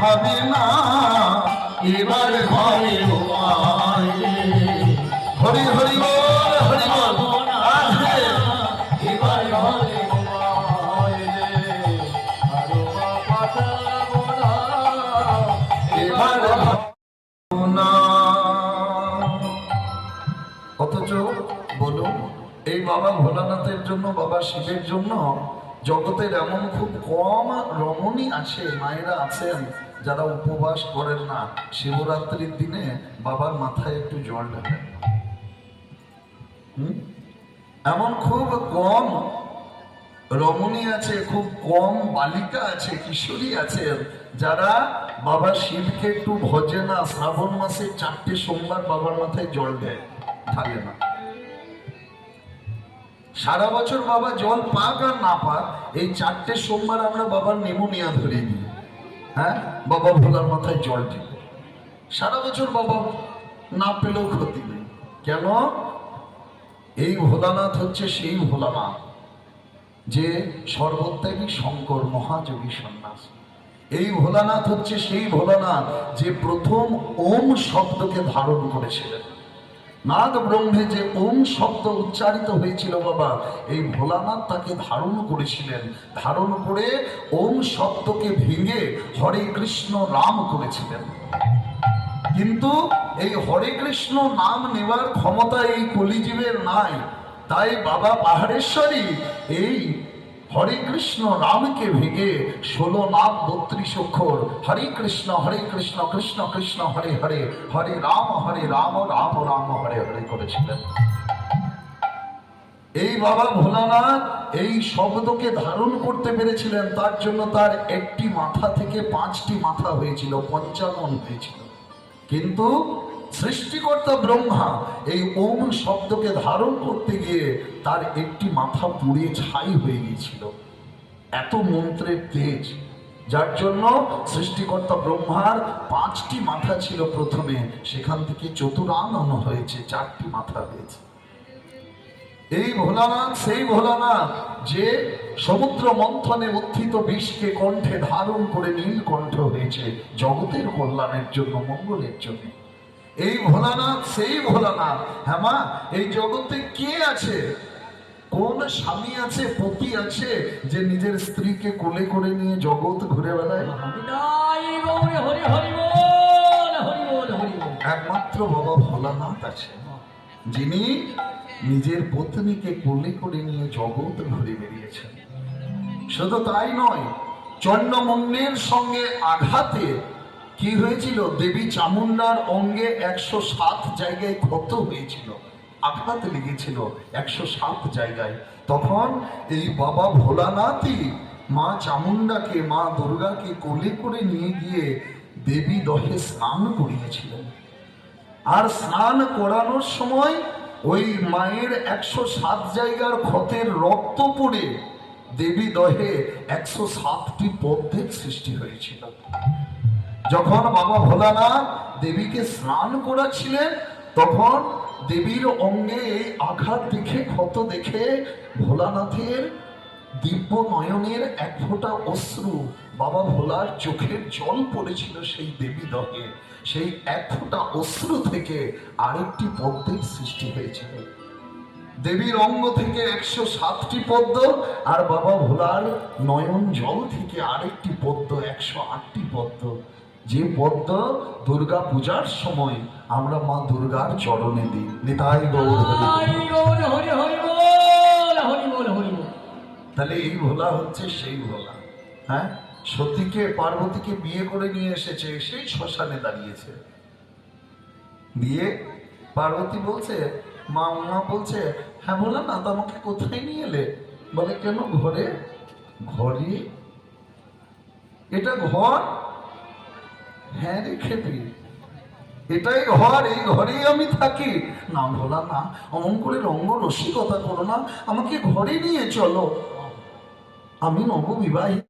হবে না। এবার ঘরে হরি হরি হরি এবার অথচ বলুন, এই বাবা ভোলানাথের জন্য, বাবা শিবের জন্য জগতের এমন খুব কম রমণী আছে, মায়েরা আছেন। যারা উপবাস করেন না, শিবরাত্রির দিনে বাবার মাথায় একটু জল হুম? এমন খুব কম রমণী আছে, খুব কম বালিকা আছে, কিশোরী আছে, যারা বাবা শিবকে একটু ভজে না, শ্রাবণ মাসে চারটে সোমবার বাবার মাথায় জল দেয় ঢালে না। সারা বছর বাবা জল পাক আর না পাক, এই চারটে সোমবার আমরা বাবার নেমোনিয়া ধরে নিই হ্যাঁ? বাবা ভোলার মাথায় জল দিব সারা বছর বাবা না পেলেও ক্ষতি নেই। কেন? এই ভোলানাথ হচ্ছে সেই ভোলানাথ যে সর্বত্যাগী শঙ্কর মহাযোগী সন্ন্যাস। এই ভোলানাথ হচ্ছে সেই ভোলানাথ যে প্রথম ওম শব্দকে ধারণ করেছিলেন। নাগ ব্রহ্মে যে ওম শব্দ উচ্চারিত হয়েছিল বাবা, এই ভোলানাথ তাকে ধারণ করেছিলেন। ধারণ করে ওম শব্দকে ভেঙে হরে কৃষ্ণ রাম করেছিলেন। কিন্তু এই হরে কৃষ্ণ নাম নেওয়ার ক্ষমতা এই কলিজীবের নাই। তাই বাবা পাহাড়েশ্বরী এই হরে কৃষ্ণ রামকে ভেঙে ষোলো নাম বত্রিশ অক্ষর। হরে কৃষ্ণ হরে কৃষ্ণ কৃষ্ণ কৃষ্ণ, হরে হরে হরে রাম হরে রাম রাম রাম, হরে হরে করেছিলেন এই বাবা ভোলানাথ এই শব্দকে ধারণ করতে পেরেছিলেন, তার জন্য তার একটি মাথা থেকে পাঁচটি মাথা হয়েছিল, পঞ্চানন হয়েছিল। কিন্তু সৃষ্টিকর্তা ব্রহ্মা এই ওম শব্দকে ধারণ করতে গিয়ে তার একটি মাথা পুড়ে ছাই হয়ে গিয়েছিল। এত মন্ত্রের তেজ, যার জন্য সৃষ্টিকর্তা ব্রহ্মার পাঁচটি মাথা ছিল প্রথমে, সেখান থেকে চতুরানন হয়েছে, চারটি মাথা হয়েছে। এই ভোলানাথ, সেই ভোলানাথ, যে সমুদ্র মন্থনে উত্থিত বিষকে কণ্ঠে ধারণ করে নীল কণ্ঠ হয়েছে, জগতের কল্যাণের জন্য, মঙ্গলের জন্য। এই ভোলানাথ, সেই ভোলানাথ। হ্যাঁ মা, এই জগতে কে আছে? কোন স্বামী আছে, পতি আছে, যে নিজের স্ত্রীকে কোলে করে নিয়ে জগৎ ঘুরে বেড়ায়? একমাত্র বাবা ভোলানাথ আছে। যিনি নিজের পত্নীকে কোলে করে নিয়ে জগৎ ঘুরে শুধু তাই নয় চন্ডমুন্ডের সঙ্গে আঘাতে কি হয়েছিল? দেবী চামুন্ডার অঙ্গে একশো সাত জায়গায় ক্ষত হয়েছিল। আঘাত লেগেছিল একশো সাত জায়গায়। তখন এই বাবা ভোলানাথই মা চামুন্ডাকে মা দুর্গাকে কোলে করে নিয়ে গিয়ে দেবী দহে স্নান করিয়েছিলেন। আর স্নান করানোর সময় ওই মায়ের একশো সাত জায়গার ক্ষতের রক্ত পড়ে দেবী দহে একশো সাতটি পদ্মের সৃষ্টি হয়েছিল। যখন বাবা ভোলানাথ দেবীকে স্নান করাচ্ছিলেন তখন দেবীর অঙ্গে এই আঘাত দেখে, ক্ষত দেখে ভোলানাথের দিব্য নয়নের এক ফোঁটা অশ্রু বাবা ভোলার চোখের জল পড়েছিল সেই দেবী দহে। সেই এক ফোঁটা অশ্রু থেকে আরেকটি পদ্মের সৃষ্টি হয়েছিল। দেবীর অঙ্গ থেকে একশো সাতটি পদ্ম আর বাবা ভোলার নয়ন জল থেকে আরেকটি পদ্ম, একশো আটটি পদ্ম। যে পদ্ম দুর্গা পূজার সময় আমরা মা দুর্গার চরণে দিই। নিতাই গৌর বল। বল বল তাহলে এই ভোলা হচ্ছে সেই ভোলা। হ্যাঁ? সতীকে পার্বতীকে বিয়ে করে নিয়ে এসেছে সেই শ্মশানে দাঁড়িয়েছে। দিয়ে পার্বতী বলছে মা মা বলছে হ্যাঁ বললাম না তো আমাকে কোথায় নিয়ে এলে? বলে কেন ঘরে? ঘরে? এটা ঘর হ্যাঁ রে দিই এটাই ঘর, এই ঘরেই আমি থাকি। না ভোলা না অমন করে রঙ্গ রসিকতা করো না। আমাকে ঘরে নিয়ে চলো। আমি নববিবাহিত।